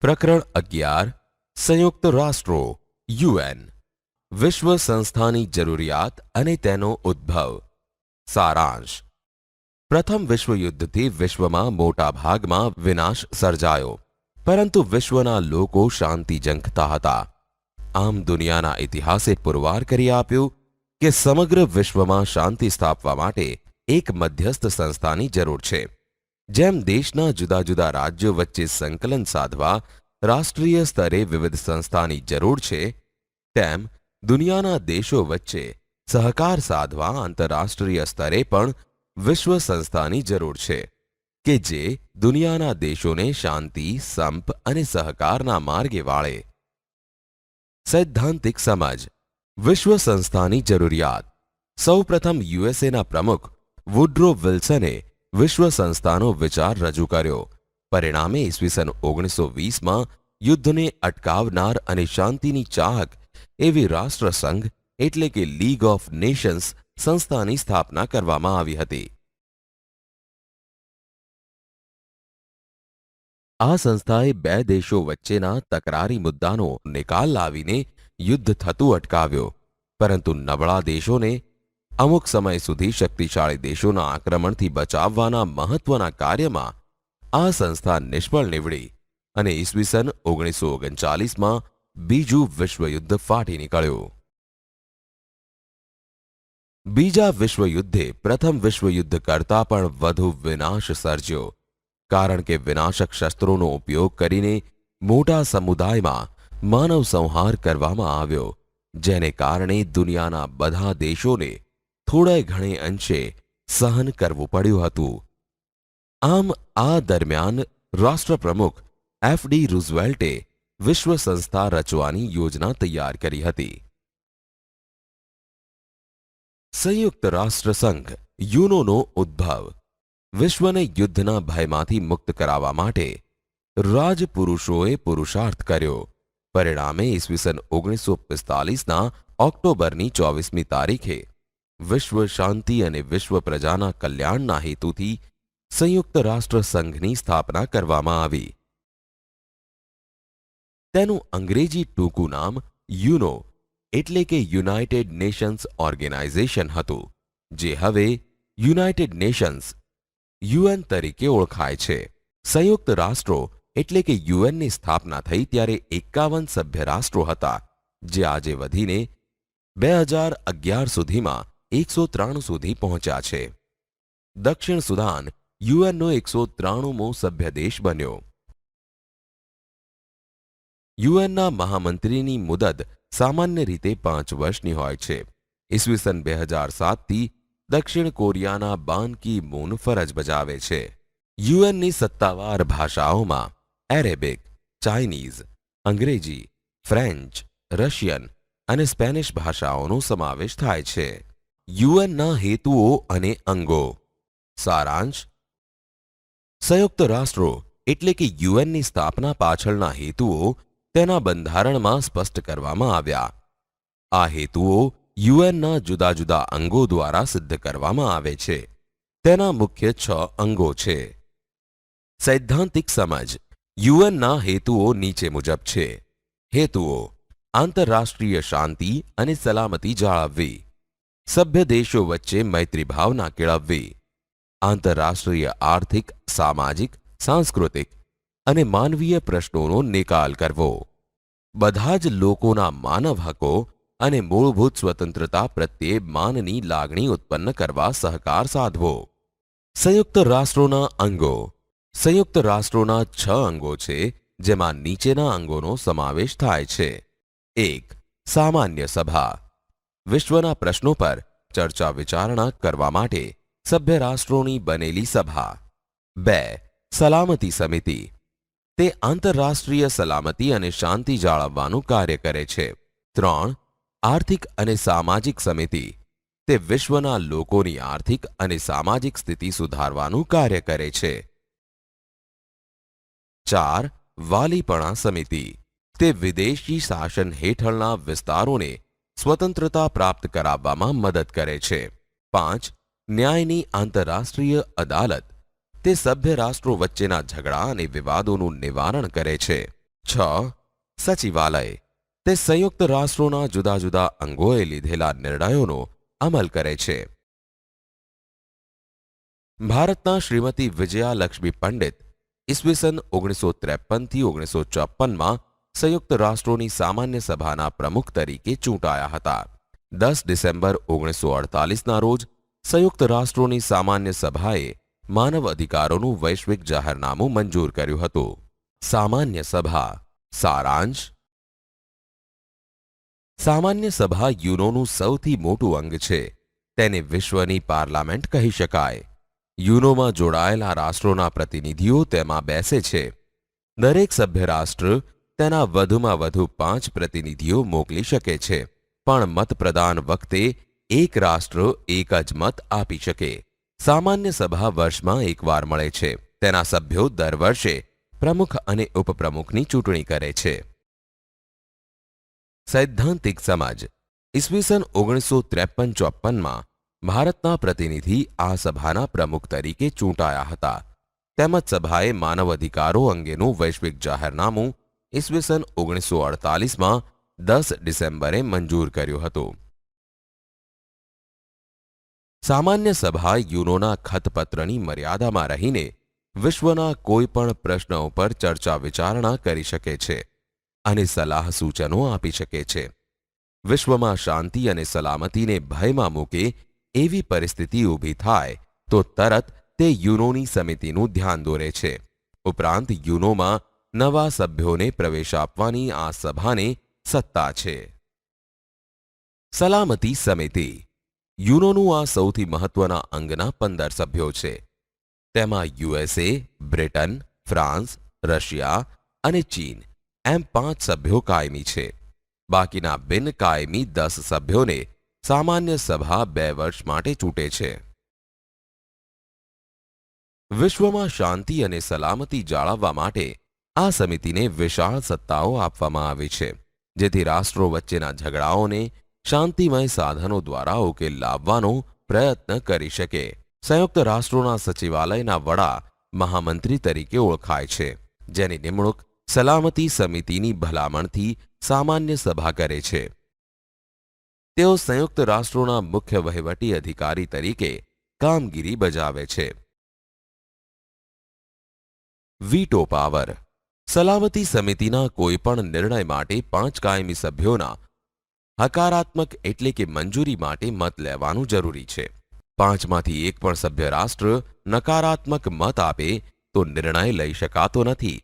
પ્રકરણ અગિયાર, સંયુક્ત રાષ્ટ્રો, યુએન. વિશ્વ સંસ્થાની જરૂરિયાત અને તેનો ઉદ્ભવ. સારાંશ. પ્રથમ વિશ્વયુદ્ધથી વિશ્વમાં મોટા ભાગમાં વિનાશ સર્જાયો, પરંતુ વિશ્વના લોકો શાંતિ ઝંખતા હતા. આમ દુનિયાના ઇતિહાસે પુરવાર કરી આપ્યું કે સમગ્ર વિશ્વમાં શાંતિ સ્થાપવા માટે એક મધ્યસ્થ સંસ્થાની જરૂર છે. જેમ દેશના જુદા જુદા રાજ્યો વચ્ચે સંકલન સાધવા રાષ્ટ્રીય સ્તરે વિવિધ સંસ્થાની જરૂર છે, તેમ દુનિયાના દેશો વચ્ચે સહકાર સાધવા આંતરરાષ્ટ્રીય સ્તરે પણ વિશ્વ સંસ્થાની જરૂર છે, કે જે દુનિયાના દેશોને શાંતિ, સંપ અને સહકારના માર્ગે વાળે. સૈદ્ધાંતિક સમજ. વિશ્વ સંસ્થાની જરૂરિયાત. સૌપ્રથમ યુએસએના પ્રમુખ વુડ્રો વિલ્સને વિશ્વ સંસ્થાનો વિચાર રજૂ કર્યો. પરિણામે ઈસવીસન ઓગણીસો વીસમાં યુદ્ધને અટકાવનાર અને શાંતિની ચાહક એવી રાષ્ટ્રસંઘ એટલે કે લીગ ઓફ નેશન્સ સંસ્થાની સ્થાપના કરવામાં આવી હતી. આ સંસ્થાએ બે દેશો વચ્ચેના તકરારી મુદ્દાનો નિકાલ લાવીને યુદ્ધ થતું અટકાવ્યો. પરંતુ નબળા દેશોને અમુક સમય સુધી શક્તિશાળી દેશોના આક્રમણથી બચાવવાના મહત્વના કાર્યમાં આ સંસ્થા નિષ્ફળ નીવડી અને ઈસવીસન ઓગણીસો ઓગણચાલીસમાં બીજું વિશ્વયુદ્ધ ફાટી નીકળ્યું. બીજા વિશ્વયુદ્ધે પ્રથમ વિશ્વયુદ્ધ કરતાં પણ વધુ વિનાશ સર્જ્યો, કારણ કે વિનાશક શસ્ત્રોનો ઉપયોગ કરીને મોટા સમુદાયમાં માનવ સંહાર કરવામાં આવ્યો, જેને કારણે દુનિયાના બધા દેશોને થોડા ઘણે અંશે સહન કરવું પડ્યું હતું. આમ આ દરમિયાન રાષ્ટ્રપ્રમુખ એફ ડી રૂઝવેલ્ટે વિશ્વ સંસ્થા રચવાની યોજના તૈયાર કરી હતી. સંયુક્ત રાષ્ટ્ર સંઘ યુનોનો ઉદ્ભવ વિશ્વને યુદ્ધના ભયમાંથી મુક્ત કરાવવા માટે રાજપુરુષોએ પુરુષાર્થ કર્યો. પરિણામે ઈસવીસન ઓગણીસો પિસ્તાલીસના ઓક્ટોબરની ચોવીસમી તારીખે વિશ્વ શાંતિ અને વિશ્વ પ્રજાના કલ્યાણના હેતુથી સંયુક્ત રાષ્ટ્ર સંઘની સ્થાપના કરવામાં આવી. તેનું અંગ્રેજી ટૂંકું નામ યુનો, એટલે કે યુનાઇટેડ નેશન્સ ઓર્ગેનાઇઝેશન હતું, જે હવે યુનાઇટેડ નેશન્સ, યુએન તરીકે ઓળખાય છે. સંયુક્ત રાષ્ટ્રો, એટલે કે યુએનની સ્થાપના થઈ ત્યારે એકાવન સભ્ય રાષ્ટ્રો હતા, જે આજે વધીને બે હજાર અગિયાર સુધીમાં એકસો ત્રાણું સુધી પહોંચ્યા છે. દક્ષિણ સુદાન યુએનનો એકસો ત્રાણુંમો સભ્ય દેશ બન્યો. યુએનના મહામંત્રીની મુદત સામાન્ય રીતે પાંચ વર્ષની હોય છે. ઈસવીસન બે હજાર સાતથી દક્ષિણ કોરિયાના બાન કી મૂન ફરજ બજાવે છે. યુએનની સત્તાવાર ભાષાઓમાં એરેબિક, ચાઇનીઝ, અંગ્રેજી, ફ્રેન્ચ, રશિયન અને સ્પેનિશ ભાષાઓનો સમાવેશ થાય છે. યુએનના હેતુઓ અને અંગો. સારાંશ, સંયુક્ત રાષ્ટ્રો એટલે કે યુએનની સ્થાપના પાછળના હેતુઓ તેના બંધારણમાં સ્પષ્ટ કરવામાં આવ્યા. આ હેતુઓ યુએનના જુદા જુદા અંગો દ્વારા સિદ્ધ કરવામાં આવે છે. તેના મુખ્ય છ અંગો છે. સૈદ્ધાંતિક સમજ યુએનના હેતુઓ નીચે મુજબ છે. હેતુઓ, આંતરરાષ્ટ્રીય શાંતિ અને સલામતી જાળવવી. સભ્ય દેશો વચ્ચે મૈત્રી ભાવના કેળવવી, આંતરરાષ્ટ્રીય આર્થિક, સામાજિક, સાંસ્કૃતિક અને માનવીય પ્રશ્નોનો નિકાલ કરવો. બધા જ લોકોના માનવ હકો અને મૂળભૂત સ્વતંત્રતા પ્રત્યે માનની લાગણી ઉત્પન્ન કરવા સહકાર સાધવો. સંયુક્ત રાષ્ટ્રોના અંગો. સંયુક્ત રાષ્ટ્રોના છ અંગો છે, જેમાં નીચેના અંગોનો સમાવેશ થાય છે. એક, સામાન્ય સભા. વિશ્વના પ્રશ્નો પર ચર્ચા વિચારણા કરવા માટે સભ્ય રાષ્ટ્રોની બનેલી સભા. બે, સલામતી સમિતિ. તે આંતરરાષ્ટ્રીય સલામતી અને શાંતિ જાળવવાનું કાર્ય કરે છે. ત્રણ, આર્થિક અને સામાજિક સમિતિ. તે વિશ્વના લોકોની આર્થિક અને સામાજિક સ્થિતિ સુધારવાનું કાર્ય કરે છે. ચાર, વાલીપણા સમિતિ. તે વિદેશી શાસન હેઠળના વિસ્તારોને સ્વતંત્રતા પ્રાપ્ત કરાવવામાં મદદ કરે છે. પાંચ, ન્યાયની આંતરરાષ્ટ્રીય અદાલત. તે સભ્ય રાષ્ટ્રો વચ્ચેના ઝઘડા અને વિવાદોનું નિવારણ કરે છે. છ, સચિવાલય. તે સંયુક્ત રાષ્ટ્રોના જુદા જુદા અંગોએ લીધેલા નિર્ણયોનો અમલ કરે છે. ભારતના શ્રીમતી વિજયા લક્ષ્મી પંડિત ઈસવીસન ઓગણીસો ત્રેપનથી ઓગણીસો ચોપનમાં સંયુક્ત રાષ્ટ્રોની સામાન્ય સભાના પ્રમુખ તરીકે ચૂંટાયા હતા. દસ ડિસેમ્બર ઓગણીસો અડતાલીસના રોજ સંયુક્ત રાષ્ટ્રોની સામાન્ય સભાએ માનવ અધિકારોનું વૈશ્વિક જાહેરનામું મંજૂર કર્યું હતું. સામાન્ય સભા, સારાંશ. સામાન્ય સભા યુનોનું સૌથી મોટું અંગ છે. તેને વિશ્વની પાર્લામેન્ટ કહી શકાય. યુનોમાં જોડાયેલા રાષ્ટ્રોના પ્રતિનિધિઓ તેમાં બેસે છે. દરેક સભ્ય રાષ્ટ્ર તેના વધુમાં વધુ પાંચ પ્રતિનિધિઓ મોકલી શકે છે, પણ મતપ્રદાન વખતે એક રાષ્ટ્ર એક જ મત આપી શકે. સામાન્ય સભા વર્ષમાં એકવાર મળે છે. તેના સભ્યો દર વર્ષે પ્રમુખ અને ઉપપ્રમુખની ચૂંટણી કરે છે. સૈદ્ધાંતિક સમાજ. ઈસવીસન ઓગણીસો ત્રેપન ચોપનમાં ભારતના પ્રતિનિધિ આ સભાના પ્રમુખ તરીકે ચૂંટાયા હતા. તેમજ સભાએ માનવ અધિકારો અંગેનું વૈશ્વિક જાહેરનામું ઈસવીસન ઓગણીસો અડતાલીસમાં દસ ડિસેમ્બરે મંજૂર કર્યો હતો. સામાન્ય સભા યુનોના ખતપત્રની મર્યાદામાં રહીને વિશ્વના કોઈ પણ પ્રશ્ન ઉપર ચર્ચા વિચારણા કરી શકે છે અને સલાહ સૂચનો આપી શકે છે. વિશ્વમાં શાંતિ અને સલામતીને ભયમાં મૂકે એવી પરિસ્થિતિ ઊભી થાય તો તરત તે યુનોની સમિતિનું ધ્યાન દોરે છે. ઉપરાંત યુનોમાં નવા સભ્યોને પ્રવેશ આપવાની આ સભાને સત્તા છે. સલામતી સમિતિ. યુનોનું આ સૌથી મહત્વના અંગના પંદર સભ્યો છે. તેમાં યુએસએ, બ્રિટન, ફ્રાન્સ, રશિયા અને ચીન એમ પાંચ સભ્યો કાયમી છે. બાકીના બિન કાયમી દસ સભ્યોને સામાન્ય સભા બે વર્ષ માટે ચૂંટે છે. વિશ્વમાં શાંતિ અને સલામતી જાળવવા માટે આ સમિતિને વિશાળ સત્તાઓ આપવામાં આવી છે, જેથી રાષ્ટ્રો વચ્ચેના ઝઘડાઓને શાંતિમય સાધનો દ્વારા ઉકેલ લાવવાનો પ્રયત્ન કરી શકે. સંયુક્ત રાષ્ટ્રોના સચિવાલયના વડા મહામંત્રી તરીકે ઓળખાય છે, જેની નિમણૂક સલામતી સમિતિની ભલામણથી સામાન્ય સભા કરે છે. તેઓ સંયુક્ત રાષ્ટ્રોના મુખ્ય વહીવટી અધિકારી તરીકે કામગીરી બજાવે છે. વીટો પાવર સલામતી સમિતિના કોઈપણ નિર્ણય માટે પાંચ કાયમી સભ્યોના હકારાત્મક એટલે કે મંજૂરી માટે મત લેવાનું જરૂરી છે. પાંચમાંથી એક પણ સભ્ય રાષ્ટ્ર નકારાત્મક મત આપે તો નિર્ણય લઈ શકાતો નથી.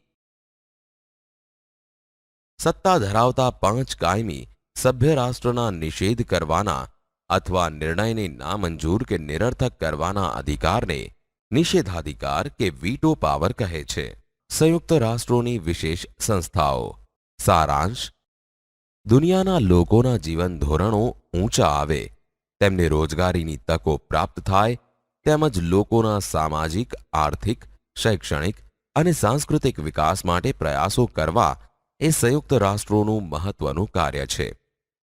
સત્તા ધરાવતા પાંચ કાયમી સભ્ય રાષ્ટ્રના નિષેધ કરવાના અથવા નિર્ણયને નામંજૂર કે નિરર્થક કરવાના અધિકારને નિષેધાધિકાર કે વીટો પાવર કહે છે. સંયુક્ત રાષ્ટ્રોની વિશેષ સંસ્થાઓ. સારાંશ, દુનિયાના લોકોના જીવન ધોરણો ઊંચા આવે, તેમને રોજગારીની તકો પ્રાપ્ત થાય, તેમજ લોકોના સામાજિક, આર્થિક, શૈક્ષણિક અને સાંસ્કૃતિક વિકાસ માટે પ્રયાસો કરવા એ સંયુક્ત રાષ્ટ્રોનું મહત્વનું કાર્ય છે.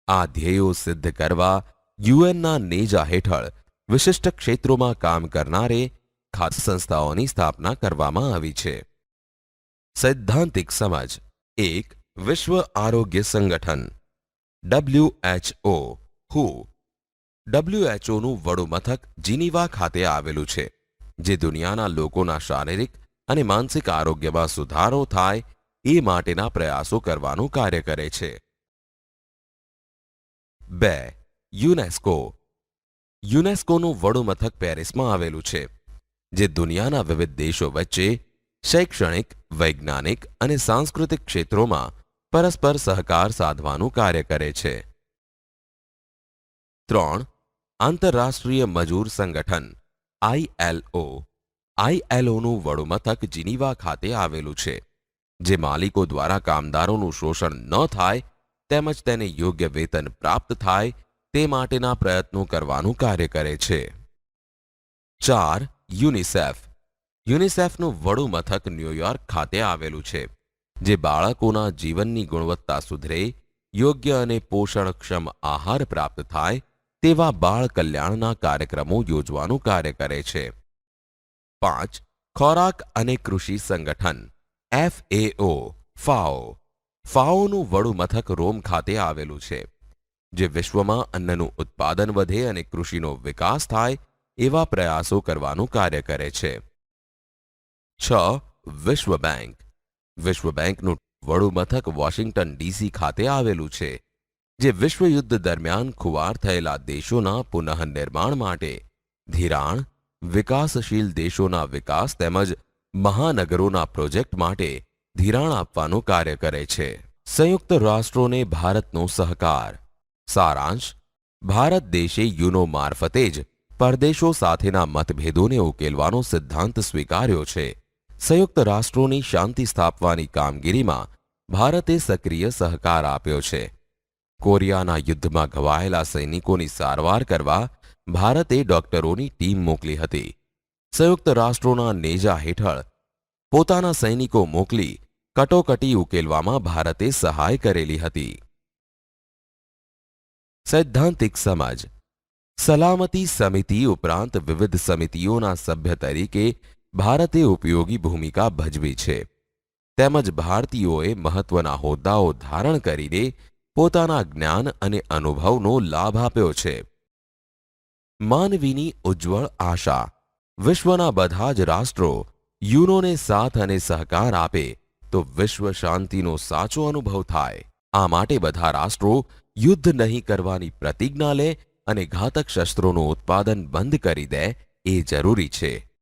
આ ધ્યેયો સિદ્ધ કરવા યુએનના નેજા હેઠળ વિશિષ્ટ ક્ષેત્રોમાં કામ કરનારે ખાસ સંસ્થાઓની સ્થાપના કરવામાં આવી છે. સૈદ્ધાંતિક સમજ, એક વિશ્વ આરોગ્ય સંગઠન ડબલ્યુએચઓ હુ. ડબલ્યુએચઓનું વડું મથક જીનીવા ખાતે આવેલું છે, જે દુનિયાના લોકોના શારીરિક અને માનસિક આરોગ્યમાં સુધારો થાય એ માટેના પ્રયાસો કરવાનું કાર્ય કરે છે. બે, યુનેસ્કો. યુનેસ્કોનું વડું મથક પેરિસમાં આવેલું છે, જે દુનિયાના વિવિધ દેશો વચ્ચે શૈક્ષણિક, વૈજ્ઞાનિક અને સાંસ્કૃતિક ક્ષેત્રોમાં પરસ્પર સહકાર સાધવાનું કાર્ય કરે છે. ત્રણ, આંતરરાષ્ટ્રીય મજૂર સંગઠન આઈએલઓ આઈએલઓનું વડુમથક જીનીવા ખાતે આવેલું છે, જે માલિકો દ્વારા કામદારોનું શોષણ ન થાય તેમજ તેને યોગ્ય વેતન પ્રાપ્ત થાય તે માટેના પ્રયત્નો કરવાનું કાર્ય કરે છે. ચાર, યુનિસેફ. યુનિસેફનું વડું મથક ન્યૂયોર્ક ખાતે આવેલું છે, જે બાળકોના જીવનની ગુણવત્તા સુધરે યોગ્ય અને પોષણક્ષમ આહાર પ્રાપ્ત થાય તેવા બાળ કલ્યાણના કાર્યક્રમો યોજવાનું કાર્ય કરે છે. પાંચ, ખોરાક અને કૃષિ સંગઠન એફએઓ ફાઓ. ફાઓનું વડું મથક રોમ ખાતે આવેલું છે, જે વિશ્વમાં અન્નનું ઉત્પાદન વધે અને કૃષિનો વિકાસ થાય એવા પ્રયાસો કરવાનું કાર્ય કરે છે. છ વિશ્વ બેંક. વિશ્વ બેંકનું વડુ મથક વોશિંગ્ટન ડીસી ખાતે આવેલું છે, જે વિશ્વયુદ્ધ દરમિયાન ખુવાર થયેલા દેશોના પુનઃનિર્માણ માટે ધિરાણ, વિકાસશીલ દેશોના વિકાસ તેમજ મહાનગરોના પ્રોજેક્ટ માટે ધિરાણ આપવાનું કાર્ય કરે છે. સંયુક્ત રાષ્ટ્રોને ભારતનો સહકાર. સારાંશ, ભારત દેશે યુનો મારફતે જ પરદેશો સાથેના મતભેદોને ઉકેલવાનો સિદ્ધાંત સ્વીકાર્યો છે. સંયુક્ત રાષ્ટ્રોની શાંતિ સ્થાપવાની કામગીરીમાં ભારતે સક્રિય સહકાર આપ્યો છે. કોરિયાના યુદ્ધમાં ઘવાયેલા સૈનિકોની સારવાર કરવા ભારતે ડોક્ટરોની ટીમ મોકલી હતી. સંયુક્ત રાષ્ટ્રોના નેજા હેઠળ પોતાના સૈનિકો મોકલી કટોકટી ઉકેલવામાં ભારતે સહાય કરેલી હતી. સૈદ્ધાંતિક સમજ. સલામતી સમિતિ ઉપરાંત વિવિધ સમિતિઓના સભ્ય તરીકે ભારતે ઉપયોગી ભૂમિકા ભજવી છે. તેમજ ભારતીયોએ મહત્વના હોદ્દાઓ ધારણ કરીને પોતાના જ્ઞાન અને અનુભવનો લાભ આપ્યો છે. માનવીની ઉજ્જવળ આશા વિશ્વના બધા જ રાષ્ટ્રો યુનોને સાથ અને સહકાર આપે તો વિશ્વ શાંતિનો સાચો અનુભવ થાય. આ માટે બધા રાષ્ટ્રો યુદ્ધ નહીં કરવાની પ્રતિજ્ઞા લે અને ઘાતક શસ્ત્રોનું ઉત્પાદન બંધ કરી દે એ જરૂરી છે.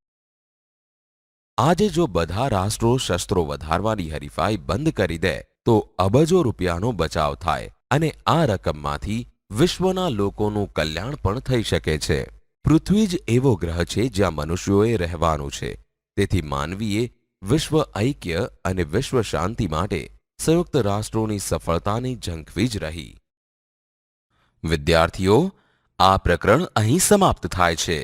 આજે જો બધા રાષ્ટ્રો શસ્ત્રો વધારવાની હરીફાઈ બંધ કરી દે, તો અબજો રૂપિયાનો બચાવ થાય અને આ રકમમાંથી વિશ્વના લોકોનું કલ્યાણ પણ થઈ શકે છે. પૃથ્વી જ એવો ગ્રહ છે જ્યાં મનુષ્યોએ રહેવાનું છે. તેથી માનવીએ વિશ્વ ઐક્ય અને વિશ્વ શાંતિ માટે સંયુક્ત રાષ્ટ્રોની સફળતાની ઝંખવી જ રહી. વિદ્યાર્થીઓ, આ પ્રકરણ અહીં સમાપ્ત થાય છે.